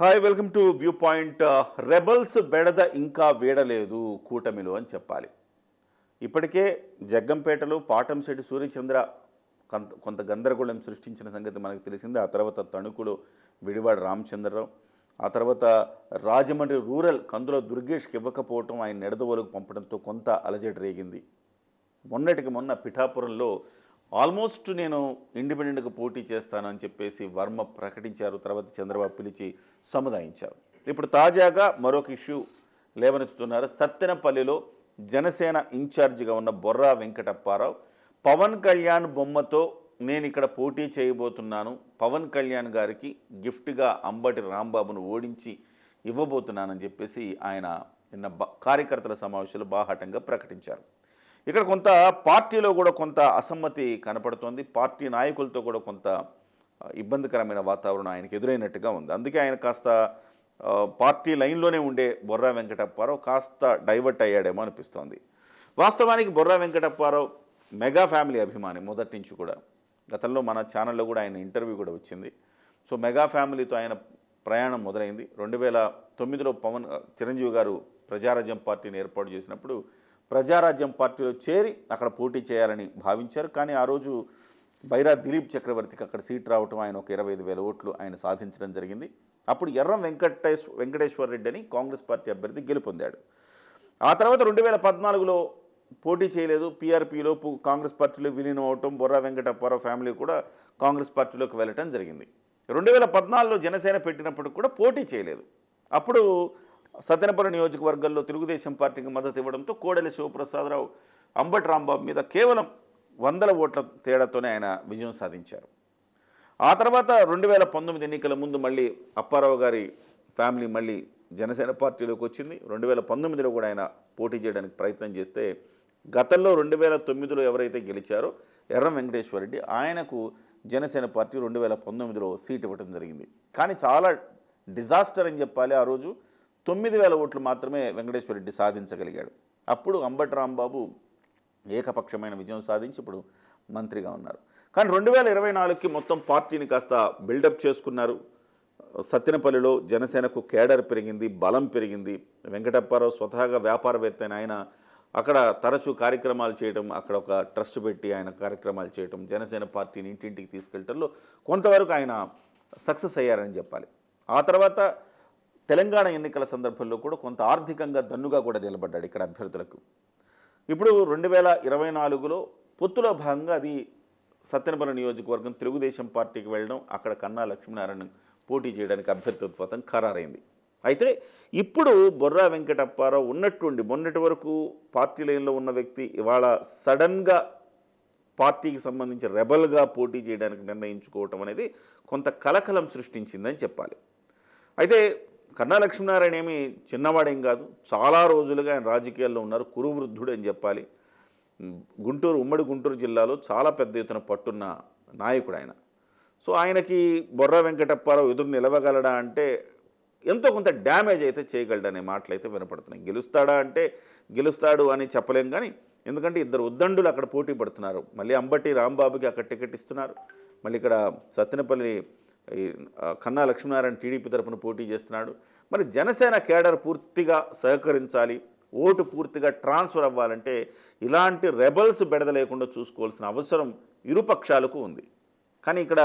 Hi welcome to view point rebels బెడద ఇంకా వీడలేదు కూటమిలో అని చెప్పాలి. ఇప్పటికే జగ్గంపేటలో పాటంశెట్టి సూర్యచంద్ర కొంత కొంత గందరగోళం సృష్టించిన సంగతి మనకు తెలిసింది. ఆ తర్వాత తణుకులో విడివాడ రామచంద్రరావు ఆ తర్వాత రాజమండ్రి రూరల్ కందుల దుర్గేష్కి ఇవ్వకపోవటం ఆయన నెడదవోలుకు పంపడంతో కొంత అలజడి రేగింది. మొన్నటికి మొన్న పిఠాపురంలో ఆల్మోస్ట్ నేను ఇండిపెండెంట్గా పోటీ చేస్తానని చెప్పేసి వర్మ ప్రకటించారు తర్వాత చంద్రబాబు పిలిచి సముదాయించారు. ఇప్పుడు తాజాగా మరొక ఇష్యూ లేవనెత్తుతున్నారు. సత్తెనపల్లిలో జనసేన ఇన్ఛార్జిగా ఉన్న బొర్రా వెంకటప్పారావు పవన్ కళ్యాణ్ బొమ్మతో నేను ఇక్కడ పోటీ చేయబోతున్నాను. పవన్ కళ్యాణ్ గారికి గిఫ్ట్గా అంబటి రాంబాబును ఓడించి ఇవ్వబోతున్నానని చెప్పేసి ఆయన నిన్న బ- కార్యకర్తల సమావేశంలో బాహాటంగా ప్రకటించారు. ఇక్కడ కొంత పార్టీలో కూడా కొంత అసమ్మతి కనపడుతోంది. పార్టీ నాయకులతో కూడా కొంత ఇబ్బందికరమైన వాతావరణం ఆయనకు ఎదురైనట్టుగా ఉంది. అందుకే ఆయన కాస్త పార్టీ లైన్లోనే ఉండే బొర్రా వెంకటప్పారావు కాస్త డైవర్ట్ అయ్యాడేమో అనిపిస్తోంది. వాస్తవానికి బొర్రా వెంకటప్పారావు మెగా ఫ్యామిలీ అభిమాని మొదటి నుంచి కూడా. గతంలో మన ఛానల్లో కూడా ఆయన ఇంటర్వ్యూ కూడా వచ్చింది. సో మెగా ఫ్యామిలీతో ఆయన ప్రయాణం మొదలైంది. రెండు వేల తొమ్మిదిలో పవన్ చిరంజీవి గారు ప్రజారాజ్యం పార్టీని ఏర్పాటు చేసినప్పుడు ప్రజారాజ్యం పార్టీలో చేరి అక్కడ పోటీ చేయాలని భావించారు. కానీ ఆ రోజు బైరా దిలీప్ చక్రవర్తికి అక్కడ సీట్ రావటం ఆయన ఒక ఇరవై ఐదు వేల ఓట్లు ఆయన సాధించడం జరిగింది. అప్పుడు ఎర్రం వెంకటేశ్ వెంకటేశ్వర రెడ్డి అని కాంగ్రెస్ పార్టీ అభ్యర్థి గెలుపొందాడు. ఆ తర్వాత రెండు వేల పద్నాలుగులో పోటీ చేయలేదు. పీఆర్పీలో కాంగ్రెస్ పార్టీలో విలీనం అవటం బొర్రా వెంకటప్పారావు ఫ్యామిలీ కూడా కాంగ్రెస్ పార్టీలోకి వెళ్ళటం జరిగింది. రెండు వేల పద్నాలుగులో జనసేన పెట్టినప్పుడు కూడా పోటీ చేయలేదు. అప్పుడు సత్యనపల్లి నియోజకవర్గంలో తెలుగుదేశం పార్టీకి మద్దతు ఇవ్వడంతో కోడెల శివప్రసాదరావు అంబటి రాంబాబు మీద కేవలం వందల ఓట్ల తేడాతోనే ఆయన విజయం సాధించారు. ఆ తర్వాత రెండు వేల పంతొమ్మిది ఎన్నికల ముందు మళ్ళీ అప్పారావు గారి ఫ్యామిలీ మళ్ళీ జనసేన పార్టీలోకి వచ్చింది. రెండు వేల పంతొమ్మిదిలో కూడా ఆయన పోటీ చేయడానికి ప్రయత్నం చేస్తే గతంలో రెండు వేల తొమ్మిదిలో ఎవరైతే గెలిచారో ఎర్రం వెంకటేశ్వర రెడ్డి ఆయనకు జనసేన పార్టీ రెండు వేల పంతొమ్మిదిలో సీట్ ఇవ్వడం జరిగింది. కానీ చాలా డిజాస్టర్ అని చెప్పాలి ఆ రోజు. తొమ్మిది వేల ఓట్లు మాత్రమే వెంకటేశ్వర రెడ్డి సాధించగలిగాడు. అప్పుడు అంబటి రాంబాబు ఏకపక్షమైన విజయం సాధించి ఇప్పుడు మంత్రిగా ఉన్నారు. కానీ రెండు వేల ఇరవై నాలుగుకి మొత్తం పార్టీని కాస్త బిల్డప్ చేసుకున్నారు. సత్తెనపల్లిలో జనసేనకు కేడర్ పెరిగింది బలం పెరిగింది. వెంకటప్పారావు స్వతహాగా వ్యాపారవేత్త అయిన ఆయన అక్కడ తరచూ కార్యక్రమాలు చేయడం అక్కడ ఒక ట్రస్ట్ పెట్టి ఆయన కార్యక్రమాలు చేయడం జనసేన పార్టీని ఇంటింటికి తీసుకెళ్ళటంలో కొంతవరకు ఆయన సక్సెస్ అయ్యారని చెప్పాలి. ఆ తర్వాత తెలంగాణ ఎన్నికల సందర్భంలో కూడా కొంత ఆర్థికంగా దన్నుగా కూడా నిలబడ్డాడు ఇక్కడ అభ్యర్థులకు. ఇప్పుడు రెండు వేల ఇరవై నాలుగులో పొత్తులో భాగంగా అది సత్యనపల్లి నియోజకవర్గం తెలుగుదేశం పార్టీకి వెళ్ళడం అక్కడ కన్నా లక్ష్మీనారాయణ పోటీ చేయడానికి అభ్యర్థిత్వం ఖరారైంది. అయితే ఇప్పుడు బొర్రా వెంకటప్పారావు ఉన్నట్టుండి మొన్నటి వరకు పార్టీ లైన్లో ఉన్న వ్యక్తి ఇవాళ సడన్గా పార్టీకి సంబంధించి రెబల్గా పోటీ చేయడానికి నిర్ణయించుకోవటం అనేది కొంత కలకలం సృష్టించిందని చెప్పాలి. అయితే కన్నా లక్ష్మీనారాయణ ఏమి చిన్నవాడేం కాదు. చాలా రోజులుగా ఆయన రాజకీయాల్లో ఉన్నారు. కురువృద్ధుడు అని చెప్పాలి. గుంటూరు ఉమ్మడి గుంటూరు జిల్లాలో చాలా పెద్ద ఎత్తున పట్టున్న నాయకుడు ఆయన. సో ఆయనకి బొర్ర వెంకటప్పారావు ఎదురు నిలవగలడా అంటే ఎంతో కొంత డ్యామేజ్ అయితే చేయగలడనే మాటలు అయితే వినపడుతున్నాయి. గెలుస్తాడా అంటే గెలుస్తాడు అని చెప్పలేం కానీ ఎందుకంటే ఇద్దరు ఉద్దండులు అక్కడ పోటీ పడుతున్నారు. మళ్ళీ అంబటి రాంబాబుకి అక్కడ టికెట్ ఇస్తున్నారు. మళ్ళీ ఇక్కడ సత్తెనపల్లి కన్నా లక్ష్మీనారాయణ టీడీపీ తరఫున పోటీ చేస్తున్నాడు. మరి జనసేన కేడర్ పూర్తిగా సహకరించాలి ఓటు పూర్తిగా ట్రాన్స్ఫర్ అవ్వాలంటే ఇలాంటి రెబల్స్ బెడద లేకుండా చూసుకోవాల్సిన అవసరం ఇరుపక్షాలకు ఉంది. కానీ ఇక్కడ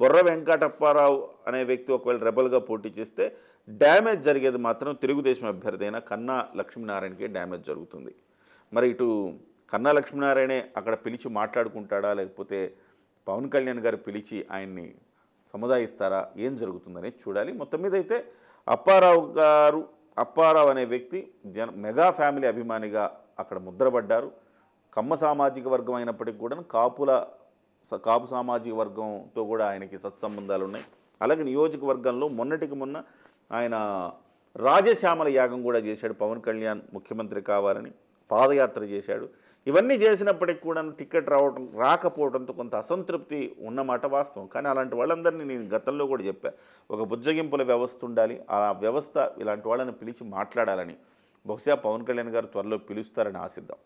బొర్ర వెంకటప్పారావు అనే వ్యక్తి ఒకవేళ రెబల్గా పోటీ చేస్తే డ్యామేజ్ జరిగేది మాత్రం తెలుగుదేశం అభ్యర్థి అయిన కన్నా లక్ష్మీనారాయణకి డ్యామేజ్ జరుగుతుంది. మరి ఇటు కన్నా లక్ష్మీనారాయణే అక్కడ పిలిచి మాట్లాడుకుంటాడా లేకపోతే పవన్ కళ్యాణ్ గారు పిలిచి ఆయన్ని సముదాయిస్తారా? ఏం జరుగుతుందనేది చూడాలి. మొత్తం మీద అయితే అప్పారావు గారు అప్పారావు అనే వ్యక్తి జన మెగా ఫ్యామిలీ అభిమానిగా అక్కడ ముద్రపడ్డారు. కమ్మ సామాజిక వర్గం అయినప్పటికీ కూడా కాపుల స- కాపు సామాజిక వర్గంతో కూడా ఆయనకి సత్సంబంధాలు ఉన్నాయి అలాగే నియోజకవర్గంలో మొన్నటికి మొన్న ఆయన రాజశ్యామల యాగం కూడా చేశాడు. పవన్ కళ్యాణ్ ముఖ్యమంత్రి కావాలని పాదయాత్ర చేశాడు. ఇవన్నీ చేసినప్పటికి కూడా టికెట్ రావడం రాకపోవడంతో కొంత అసంతృప్తి ఉన్నమాట వాస్తవం. కానీ అలాంటి వాళ్ళందరినీ నేను గతంలో కూడా చెప్పా. ఒక బుజ్జగింపుల వ్యవస్థ ఉండాలి. ఆ వ్యవస్థ ఇలాంటి వాళ్ళని పిలిచి మాట్లాడాలని. బహుశా పవన్ కళ్యాణ్ గారు త్వరలో పిలుస్తారని ఆశిద్దాం.